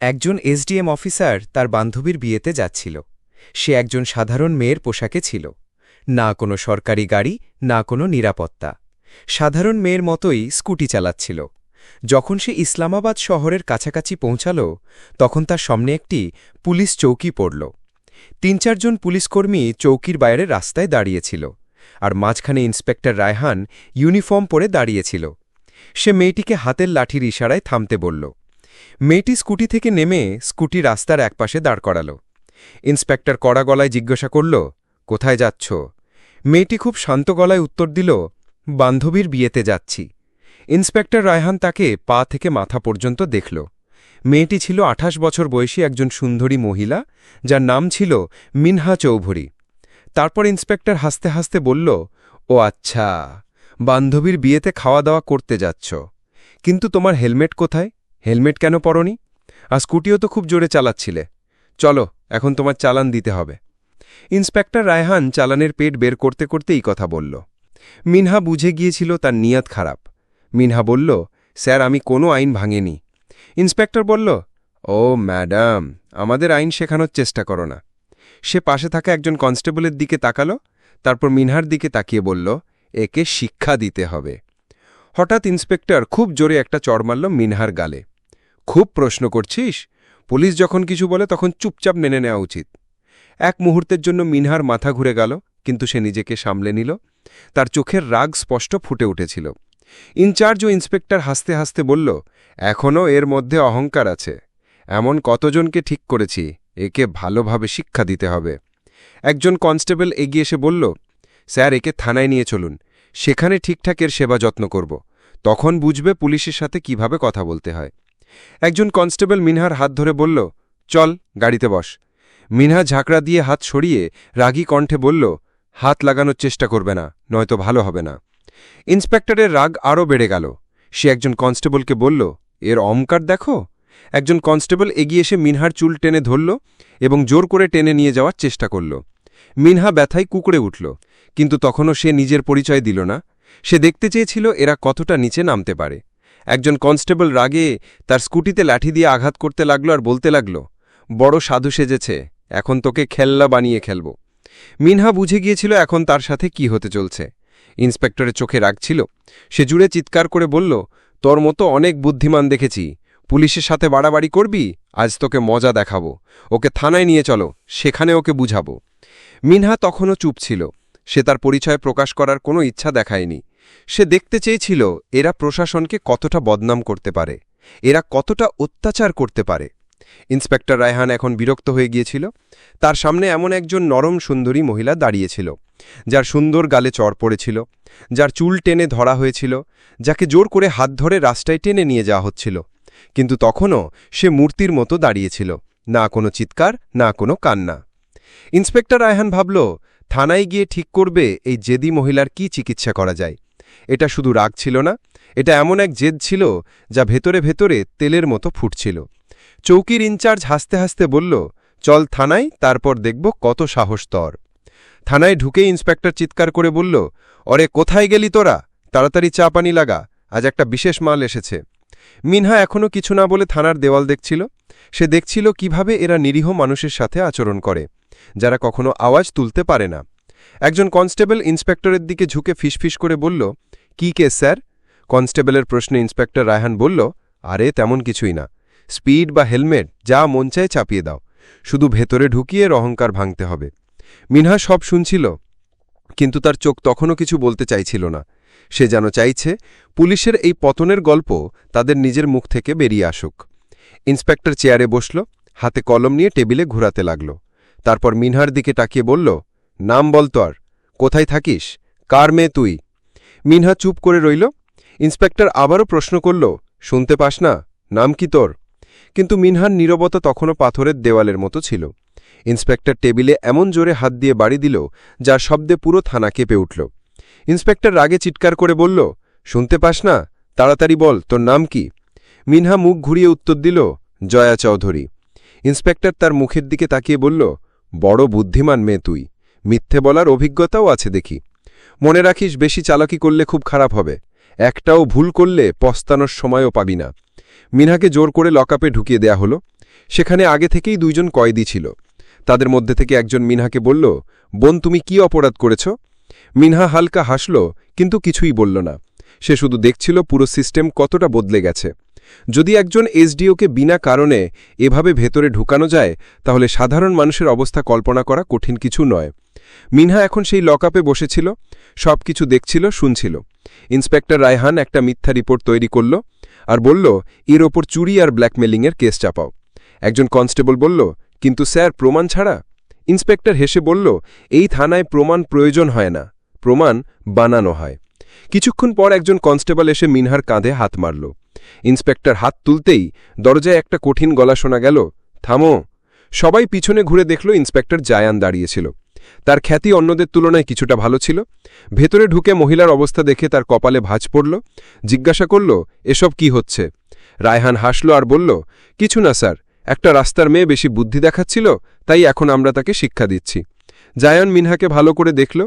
একজন SDM officer তার বান্ধবীর বিয়েতে যাচ্ছিল। সে একজন সাধারণ মেয়ের পোশাকে ছিল। না কোনো সরকারি গাড়ি, না কোনো নিরাপত্তা। সাধারণ মেয়ের মতোই স্কুটি চালাচ্ছিল। যখন সে ইসলামাবাদ শহরের কাছাকাছি পৌঁছাল, তখন তার সামনে একটি পুলিশ চৌকি পড়ল। তিন চারজন পুলিশকর্মী চৌকির বাইরে রাস্তায় দাঁড়িয়েছিল আর মাঝখানে ইন্সপেক্টর রায়হান ইউনিফর্ম পরে দাঁড়িয়েছিল। সে মেয়েটিকে হাতের লাঠির ইশারায় থামতে বলল মেয়েটি স্কুটি থেকে নেমে স্কুটি রাস্তার একপাশে দাঁড় করাল। ইন্সপেক্টর কড়া গলায় জিজ্ঞাসা করল, কোথায় যাচ্ছ? মেয়েটি খুব শান্ত গলায় উত্তর দিল, বান্ধবীর বিয়েতে যাচ্ছি। ইন্সপেক্টর রায়হান তাকে পা থেকে মাথা পর্যন্ত দেখল। মেয়েটি ছিল আঠাশ বছর বয়সী একজন সুন্দরী মহিলা, যার নাম ছিল মিনহা চৌধুরী। তারপর ইন্সপেক্টর হাসতে হাসতে বলল, ও আচ্ছা বান্ধবীর বিয়েতে খাওয়া দাওয়া করতে যাচ্ছ, কিন্তু তোমার হেলমেট কোথায়? হেলমেট কেন পরনি? আর স্কুটিও তো খুব জোরে চালাচ্ছিলে। চলো, এখন তোমার চালান দিতে হবে। ইন্সপেক্টর রায়হান চালানের পেট বের করতে করতে এই কথা বলল। মিনহা বুঝে গিয়েছিল তার নিয়ত খারাপ। মিনহা বলল, স্যার, আমি কোনো আইন ভাঙেনি। ইন্সপেক্টর বলল, ও, ম্যাডাম, আমাদের আইন শেখানোর চেষ্টা করো না। সে পাশে থাকা একজন কনস্টেবলের দিকে তাকালো, তারপর মিনহার দিকে তাকিয়ে বলল, একে শিক্ষা দিতে হবে। হঠাৎ ইন্সপেক্টর খুব জোরে একটা চড় মারল মিনহার গালে। খুব প্রশ্ন করছিস? পুলিশ যখন কিছু বলে তখন চুপচাপ মেনে নেওয়া উচিত। এক মুহূর্তের জন্য মিনহার মাথা ঘুরে গেল, কিন্তু সে নিজেকে সামলে নিল। তার চোখের রাগ স্পষ্ট ফুটে উঠেছিল। ইনচার্জ ও ইন্সপেক্টর হাসতে হাসতে বলল এখনও এর মধ্যে অহংকার আছে। এমন কতজনকে ঠিক করেছি, একে ভালোভাবে শিক্ষা দিতে হবে। একজন কনস্টেবল এগিয়ে এসে বলল, স্যার, একে থানায় নিয়ে চলুন। সেখানে ঠিকঠাক এর সেবা যত্ন করব। তখন বুঝবে পুলিশের সাথে কীভাবে কথা বলতে হয়। একজন কনস্টেবল মিনহার হাত ধরে বলল, চল, গাড়িতে বস। মিনহা ঝাঁকড়া দিয়ে হাত সরিয়ে রাগী কণ্ঠে বলল, হাত লাগানোর চেষ্টা করবে না, নয়তো ভালো হবে না। ইন্সপেক্টরের রাগ আরও বেড়ে গেল। সে একজন কনস্টেবলকে বলল, এর অমকার দেখো? একজন কনস্টেবল এগিয়ে এসে মিনহার চুল টেনে ধরল এবং জোর করে টেনে নিয়ে যাওয়ার চেষ্টা করল। মিনহা ব্যথায় কুকুরে উঠল, কিন্তু তখনও সে নিজের পরিচয় দিল না। সে দেখতে চেয়েছিল এরা কতটা নিচে নামতে পারে। একজন কনস্টেবল রাগে তার স্কুটিতে লাঠি দিয়ে আঘাত করতে লাগল আর বলতে লাগল, বড় সাধু সেজেছে, এখন তোকে খেললা বানিয়ে খেলব। মিনহা বুঝে গিয়েছিল এখন তার সাথে কি হতে চলছে। ইন্সপেক্টরের চোখে রাগ ছিল। সে জুড়ে চিৎকার করে বলল, তোর মতো অনেক বুদ্ধিমান দেখেছি। পুলিশের সাথে বাড়াবাড়ি করবি? আজ তোকে মজা দেখাবো। ওকে থানায় নিয়ে চলো, সেখানে ওকে বুঝাবো। মিনহা তখনও চুপ ছিল। সে তার পরিচয় প্রকাশ করার কোনো ইচ্ছা দেখায়নি। সে দেখতে চেয়েছিল, এরা প্রশাসনকে কতটা বদনাম করতে পারে। এরা কতটা অত্যাচার করতে পারে। ইন্সপেক্টর রায়হান এখন বিরক্ত হয়ে গিয়েছিল। তার সামনে এমন একজন নরম সুন্দরী মহিলা দাঁড়িয়েছিল, যার সুন্দর গালে চর পড়েছিল, যার চুল টেনে ধরা হয়েছিল, যাকে জোর করে হাত ধরে রাস্তায় টেনে নিয়ে যাওয়া হচ্ছিল। কিন্তু তখনও সে মূর্তির মতো দাঁড়িয়েছিল, না কোনো চিৎকার, না কোনো কান্না। ইন্সপেক্টর রায়হান ভাবল, থানায় গিয়ে ঠিক করবে এই জেদি মহিলার কি চিকিৎসা করা যায়? এটা শুধু রাগ ছিল না, এটা এমন এক জেদ ছিল যা ভেতরে ভেতরে তেলের মতো ফুটছিল। চৌকির ইনচার্জ হাসতে হাসতে বলল, চল থানায়, তারপর দেখব কত সাহস তর। থানায় ঢুকে ইন্সপেক্টর চিৎকার করে বলল, অরে, কোথায় গেলি তোরা? তাড়াতাড়ি চা পানি লাগা, আজ একটা বিশেষ মাল এসেছে। মিনহা এখনও কিছু না বলে থানার দেওয়াল দেখছিল। সে দেখছিল কীভাবে এরা নিরীহ মানুষের সাথে আচরণ করে। যারা কখনো আওয়াজ তুলতে পারে না। একজন কনস্টেবল ইন্সপেক্টরের দিকে ঝুঁকে ফিসফিস করে বলল, কি কেস স্যার? কনস্টেবলের প্রশ্নে ইন্সপেক্টর রায়হান বলল, আরে, তেমন কিছুই না। স্পিড বা হেলমেট, যা মন চায় চাপিয়ে দাও। শুধু ভেতরে ঢুকিয়ে অহংকার ভাঙতে হবে। মিনহা সব শুনছিল, কিন্তু তার চোখ তখনও কিছু বলতে চাইছিল না। সে যেন চাইছে, পুলিশের এই পতনের গল্প তাদের নিজের মুখ থেকে বেরিয়ে আসুক। ইন্সপেক্টর চেয়ারে বসল, হাতে কলম নিয়ে টেবিলে ঘুরাতে লাগল। তারপর মিনহার দিকে তাকিয়ে বলল, নাম বল তোর কোথায় থাকিস? কার মেয়ে তুই? মিনহা চুপ করে রইল। ইন্সপেক্টর আবারও প্রশ্ন করল, শুনতে পাস না, নাম কি তোর? কিন্তু মিনহার নীরবতা তখনও পাথরের দেওয়ালের মতো ছিল। ইন্সপেক্টর টেবিলে এমন জোরে হাত দিয়ে বাড়ি দিল, যার শব্দে পুরো থানা কেঁপে উঠল। ইন্সপেক্টর রাগে চিৎকার করে বলল, শুনতে পাস না, তাড়াতাড়ি বল, তোর নাম কি? মিনহা মুখ ঘুরিয়ে উত্তর দিল, জয়া চৌধুরী। ইন্সপেক্টর তার মুখের দিকে তাকিয়ে বলল বড় বুদ্ধিমান মেয়ে তুই। মিথ্যে বলার অভিজ্ঞতাও আছে দেখি। মনে রাখিস বেশি চালাকি করলে খুব খারাপ হবে। একটাও ভুল করলে পস্তানোর সময়ও পাবি না। মিনহাকে জোর করে লকআপে ঢুকিয়ে দেয়া হলো। সেখানে আগে থেকেই দুইজন কয়েদি ছিল। তাদের মধ্যে থেকে একজন মিনহাকে বলল, বোন, তুমি কি অপরাধ করেছ? মিনহা হালকা হাসল, কিন্তু কিছুই বলল না। সে শুধু দেখছিল পুরো সিস্টেম কতটা বদলে গেছে। যদি একজন এসডিওকে বিনা কারণে এভাবে ভেতরে ঢুকানো যায়, তাহলে সাধারণ মানুষের অবস্থা কল্পনা করা কঠিন কিছু নয়। মিনহা এখন সেই লকআপে বসেছিল সব কিছু দেখছিল, শুনছিল। ইন্সপেক্টর রায়হান একটা মিথ্যা রিপোর্ট তৈরি করল আর বলল, এর ওপর চুরি আর ব্ল্যাকমেলিংয়ের কেস চাপাও। একজন কনস্টেবল বলল, কিন্তু স্যার, প্রমাণ ছাড়া? ইন্সপেক্টর হেসে বলল, এই থানায় প্রমাণ প্রয়োজন হয় না, প্রমাণ বানানো হয়। কিছুক্ষণ পর একজন কনস্টেবল এসে মিনহার কাঁধে হাত মারল। ইন্সপেক্টর হাত তুলতেই দরজায় একটা কঠিন গলা শোনা গেল, থামো। সবাই পিছনে ঘুরে দেখল ইন্সপেক্টর জায়ান দাঁড়িয়েছিল। তার খ্যাতি অন্যদের তুলনায় কিছুটা ভালো ছিল। ভেতরে ঢুকে মহিলার অবস্থা দেখে তার কপালে ভাঁজ পড়ল, জিজ্ঞাসা করল, এসব কি হচ্ছে? রায়হান হাসল আর বলল, কিছু না স্যার, একটা রাস্তার মেয়ে বেশি বুদ্ধি দেখাচ্ছিল, তাই এখন আমরা তাকে শিক্ষা দিচ্ছি। জায়ান মিনহাকে ভালো করে দেখল,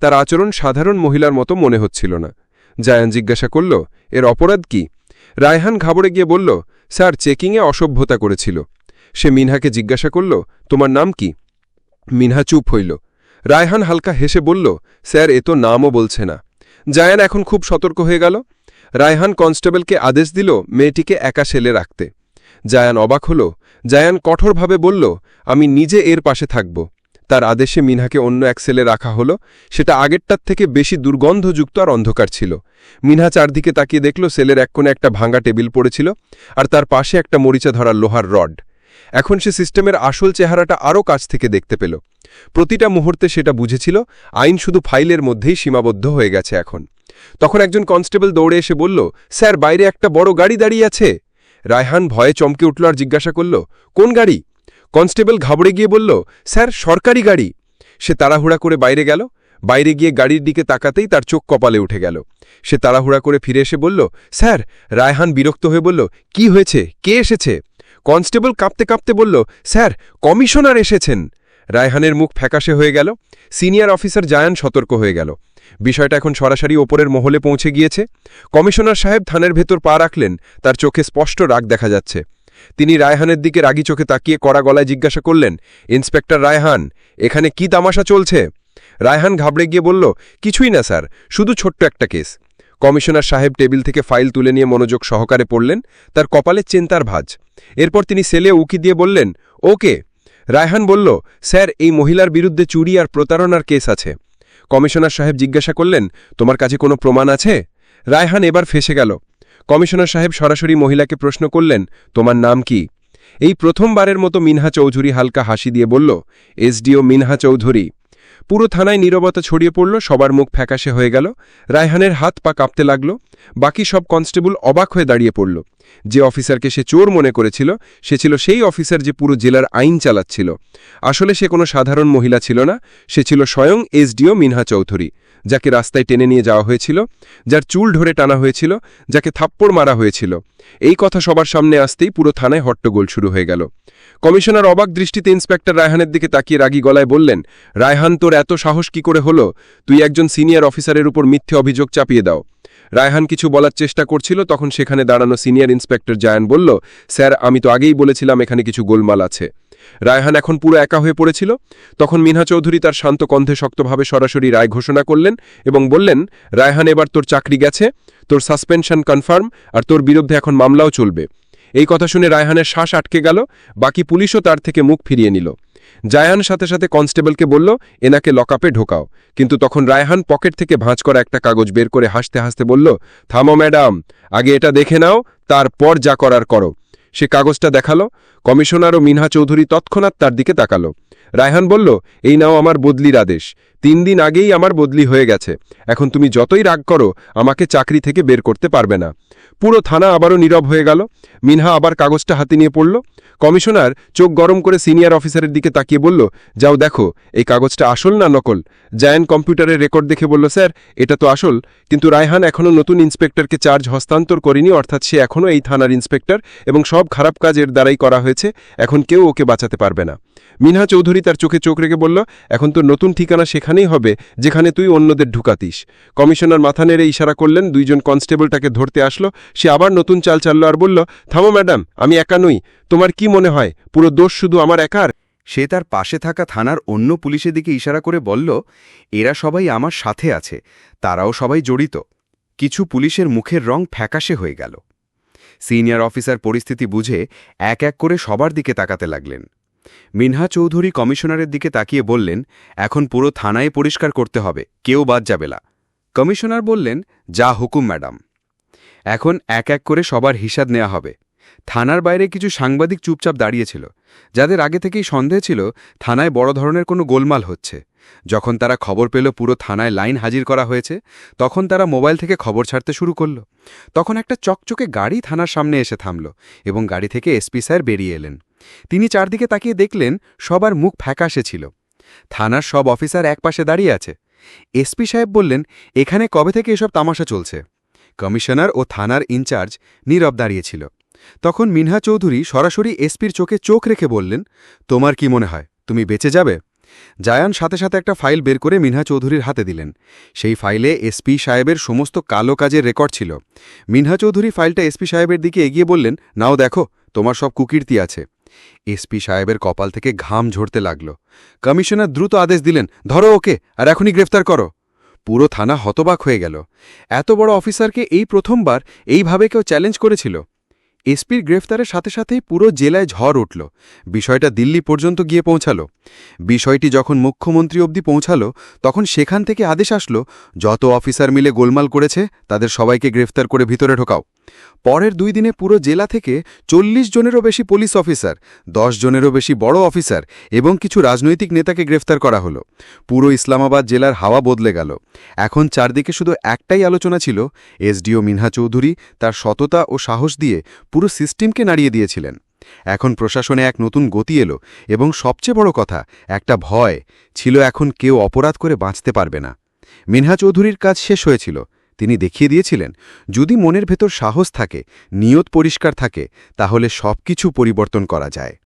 তার আচরণ সাধারণ মহিলার মতো মনে হচ্ছিল না। জায়ান জিজ্ঞাসা করল, এর অপরাধ কি? রায়হান ঘাবড়ে গিয়ে বলল, স্যার, চেকিংয়ে অসভ্যতা করেছিল। সে মিনহাকে জিজ্ঞাসা করল, তোমার নাম কি? মিনহা চুপ হইল। রায়হান হালকা হেসে বলল, স্যার, এ তো নামও বলছে না। জায়ান এখন খুব সতর্ক হয়ে গেল। রায়হান কনস্টেবলকে আদেশ দিল মেয়েটিকে একা সেলে রাখতে। জায়ান অবাক হল। জায়ান কঠোরভাবে বলল, আমি নিজে এর পাশে থাকব। তার আদেশে মিনহাকে অন্য এক সেলে রাখা হল। সেটা আগেরটার থেকে বেশি দুর্গন্ধযুক্ত আর অন্ধকার ছিল। মিনহা চারদিকে তাকিয়ে দেখল সেলের এক কোণে একটা ভাঙা টেবিল পড়েছিল আর তার পাশে একটা মরিচা ধরা লোহার রড। এখন সে সিস্টেমের আসল চেহারাটা আরও কাছ থেকে দেখতে পেল। প্রতিটা মুহূর্তে সেটা বুঝেছিল, আইন শুধু ফাইলের মধ্যেই সীমাবদ্ধ হয়ে গেছে এখন। তখন একজন কনস্টেবল দৌড়ে এসে বলল, স্যার, বাইরে একটা বড় গাড়ি দাঁড়িয়ে আছে? রায়হান ভয়ে চমকে উঠল আর জিজ্ঞাসা করল, কোন গাড়ি? কনস্টেবল ঘাবড়ে গিয়ে বলল, স্যার, সরকারি গাড়ি। সে তাড়াহুড়া করে বাইরে গেল। বাইরে গিয়ে গাড়ির দিকে তাকাতেই তার চোখ কপালে উঠে গেল। সে তাড়াহুড়া করে ফিরে এসে বলল, স্যার, রায়হান বিরক্ত হয়ে বলল, কি হয়েছে? কে এসেছে? কনস্টেবল কাঁপতে কাঁপতে বলল, স্যার, কমিশনার এসেছেন। রায়হানের মুখ ফ্যাকাশে হয়ে গেল। সিনিয়র অফিসার জায়ান সতর্ক হয়ে গেল। বিষয়টা এখন সরাসরি ওপরের মহলে পৌঁছে গিয়েছে। কমিশনার সাহেব থানের ভেতর পা রাখলেন। তার চোখে স্পষ্ট রাগ দেখা যাচ্ছে। তিনি রায়হানের দিকে রাগি চোখে তাকিয়ে কড়া গলায় জিজ্ঞাসা করলেন, ইন্সপেক্টর রায়হান, এখানে কি তামাশা চলছে? রায়হান ঘাবড়ে গিয়ে বলল, কিছুই না, স্যার, শুধু ছোট্ট একটা কেস। কমিশনার সাহেব টেবিল থেকে ফাইল তুলে নিয়ে মনোযোগ সহকারে পড়লেন, তার কপালে চিন্তার ভাজ। এরপর তিনি সেলে উকি দিয়ে বললেন, ওকে। রায়হান বলল, স্যার, এই মহিলার বিরুদ্ধে চুরি আর প্রতারণার কেস আছে। কমিশনার সাহেব জিজ্ঞাসা করলেন, তোমার কাছে কোনো প্রমাণ আছে? রায়হান এবার ফেসে গেল। কমিশনার সাহেব সরাসরি মহিলাকে প্রশ্ন করলেন, তোমার নাম কি? এই প্রথমবারের মতো মিনহা চৌধুরী হালকা হাসি দিয়ে বলল, এসডিও মিনহা চৌধুরী। পুরো থানায় নীরবতা ছড়িয়ে পড়ল, সবার মুখ ফ্যাকাশে হয়ে গেল, রায়হানের হাত পা কাঁপতে লাগল, বাকি সব কনস্টেবল অবাক হয়ে দাঁড়িয়ে পড়ল। যে অফিসারকে সে চোর মনে করেছিল, সে ছিল সেই অফিসার যে পুরো জেলার আইন চালাচ্ছিল। আসলে সে কোনো সাধারণ মহিলা ছিল না, সে ছিল স্বয়ং এসডিও মিনহা চৌধুরী। যাকে রাস্তায় টেনে নিয়ে যাওয়া হয়েছিল, যার চুল ধরে টানা হয়েছিল, যাকে থাপ্পড় মারা হয়েছিল। এই কথা সবার সামনে আসতেই পুরো থানায় হট্টগোল শুরু হয়ে গেল। কমিশনার অবাক দৃষ্টিতে ইন্সপেক্টর রায়হানের দিকে তাকিয়ে রাগী গলায় বললেন, রায়হান, তোর এত সাহস কি করে হলো? তুই একজন সিনিয়র অফিসারের উপর মিথ্যে অভিযোগ চাপিয়ে দাও। রায়হান কিছু বলার চেষ্টা করছিল, তখন সেখানে দাঁড়ানো সিনিয়র ইন্সপেক্টর জায়ান বলল, স্যার, আমি তো আগেই বলেছিলাম এখানে কিছু গোলমাল আছে। রায়হান এখন পুরো একা হয়ে পড়েছিল। তখন মিনহা চৌধুরী তার শান্ত কণ্ঠে শক্তভাবে সরাসরি রায় ঘোষণা করলেন এবং বললেন, রায়হান, এবার তোর চাকরি গেছে, তোর সাসপেনশন কনফার্ম আর তোর বিরুদ্ধে এখন মামলাও চলবে। এই কথা শুনে রায়হানের শ্বাস আটকে গেল, বাকি পুলিশও তার থেকে মুখ ফিরিয়ে নিল। জায়ান সাথে সাথে কনস্টেবলকে বলল, এনাকে লকআপে ঢোকাও। কিন্তু তখন রায়হান পকেট থেকে ভাঁজ করা একটা কাগজ বের করে হাসতে হাসতে বলল, থামো ম্যাডাম, আগে এটা দেখে নাও, তারপর যা করার করো। সে কাগজটা দেখাল কমিশনার ও মিনহা চৌধুরী তৎক্ষণাৎ তার দিকে তাকালো। রায়হান বলল, এই নাও আমার বদলির আদেশ। তিন দিন আগেই আমার বদলি হয়ে গেছে। এখন তুমি যতই রাগ করো, আমাকে চাকরি থেকে বের করতে পারবে না। পুরো থানা আবারও নীরব হয়ে গেল। মিনহা আবার কাগজটা হাতে নিয়ে পড়ল। কমিশনার চোখ গরম করে সিনিয়র অফিসারের দিকে তাকিয়ে বলল, যাও দেখো, এই কাগজটা আসল না নকল? জায়ান কম্পিউটারের রেকর্ড দেখে বলল, স্যার, এটা তো আসল। কিন্তু রায়হান এখনও নতুন ইন্সপেক্টরকে চার্জ হস্তান্তর করেনি, অর্থাৎ সে এখনও এই থানার ইন্সপেক্টর এবং সব খারাপ কাজ এর দ্বারাই করা হয়েছে। এখন কেউ ওকে বাঁচাতে পারবে না। মিনহা চৌধুরী তার চোখে চোখ রেখে বলল, এখন তো নতুন ঠিকানা সেখানেই হবে, যেখানে তুই অন্যদের ঢুকাতিস। কমিশনার মাথা নেড়ে ইশারা করলেন, দুইজন কনস্টেবলটাকে ধরতে আসলো। সে আবার নতুন চাল চাললো আর বলল, থামো ম্যাডাম, আমি একা নই। তোমার কি মনে হয়, পুরো দোষ শুধু আমার একার? সে তার পাশে থাকা থানার অন্য পুলিশের দিকে ইশারা করে বলল, এরা সবাই আমার সাথে আছে, তারাও সবাই জড়িত। কিছু পুলিশের মুখের রং ফ্যাকাশে হয়ে গেল। সিনিয়র অফিসার পরিস্থিতি বুঝে এক এক করে সবার দিকে তাকাতে লাগলেন। মিনহা চৌধুরী কমিশনারের দিকে তাকিয়ে বললেন, এখন পুরো থানায় পরিষ্কার করতে হবে, কেউ বাদ যাবে না। কমিশনার বললেন, যা হুকুম, ম্যাডাম। এখন এক এক করে সবার হিসাব নেওয়া হবে। থানার বাইরে কিছু সাংবাদিক চুপচাপ দাঁড়িয়েছিল, যাদের আগে থেকেই সন্দেহ ছিল থানায় বড় ধরনের কোনো গোলমাল হচ্ছে। যখন তারা খবর পেল পুরো থানায় লাইন হাজির করা হয়েছে, তখন তারা মোবাইল থেকে খবর ছাড়তে শুরু করল। তখন একটা চকচকে গাড়ি থানার সামনে এসে থামল এবং গাড়ি থেকে এসপি স্যার বেরিয়ে এলেন। তিনি চারদিকে তাকিয়ে দেখলেন সবার মুখ ফ্যাকাশে ছিল। থানার সব অফিসার একপাশে দাঁড়িয়ে আছে। এসপি সাহেব বললেন, এখানে কবে থেকে এসব তামাশা চলছে? কমিশনার ও থানার ইনচার্জ নীরব দাঁড়িয়েছিল তখন মিনহা চৌধুরী সরাসরি এসপির চোখে চোখ রেখে বললেন, তোমার কি মনে হয়, তুমি বেঁচে যাবে? জায়ান সাথে সাথে একটা ফাইল বের করে মিনহা চৌধুরীর হাতে দিলেন। সেই ফাইলে এসপি সাহেবের সমস্ত কালো কাজের রেকর্ড ছিল। মিনহা চৌধুরী ফাইলটা এসপি সাহেবের দিকে এগিয়ে বললেন, নাও দেখো, তোমার সব কুকীর্তি আছে। এসপি সাহেবের কপাল থেকে ঘাম ঝরতে লাগল। কমিশনার দ্রুত আদেশ দিলেন, ধরো ওকে, আর এখনই গ্রেফতার করো। পুরো থানা হতবাক হয়ে গেল। এত বড় অফিসারকে এই প্রথমবার এইভাবে কেউ চ্যালেঞ্জ করেছিল। এসপির গ্রেফতারের সাথে সাথেই পুরো জেলায় ঝড় উঠল। বিষয়টা দিল্লি পর্যন্ত গিয়ে পৌঁছাল। বিষয়টি যখন মুখ্যমন্ত্রী অবধি পৌঁছাল, তখন সেখান থেকে আদেশ আসলো, যত অফিসার মিলে গোলমাল করেছে, তাদের সবাইকে গ্রেফতার করে ভিতরে ঢোকাও। পরের দুই দিনে পুরো জেলা থেকে চল্লিশ জনেরও বেশি পুলিশ অফিসার, দশ জনেরও বেশি বড় অফিসার এবং কিছু রাজনৈতিক নেতাকে গ্রেফতার করা হলো। পুরো ইসলামাবাদ জেলার হাওয়া বদলে গেল। এখন চারদিকে শুধু একটাই আলোচনা ছিল এসডিও মিনহা চৌধুরী তার সততা ও সাহস দিয়ে পুরো সিস্টেমকে নাড়িয়ে দিয়েছিলেন। এখন প্রশাসনে এক নতুন গতি এলো এবং সবচেয়ে বড় কথা, একটা ভয় ছিল এখন কেউ অপরাধ করে বাঁচতে পারবে না। মিনহা চৌধুরীর কাজ শেষ হয়েছিল তিনি দেখিয়ে দিয়েছিলেন, যদি মনের ভেতর সাহস থাকে, নিয়ত পরিষ্কার থাকে, তাহলে সব কিছু পরিবর্তন করা যায়।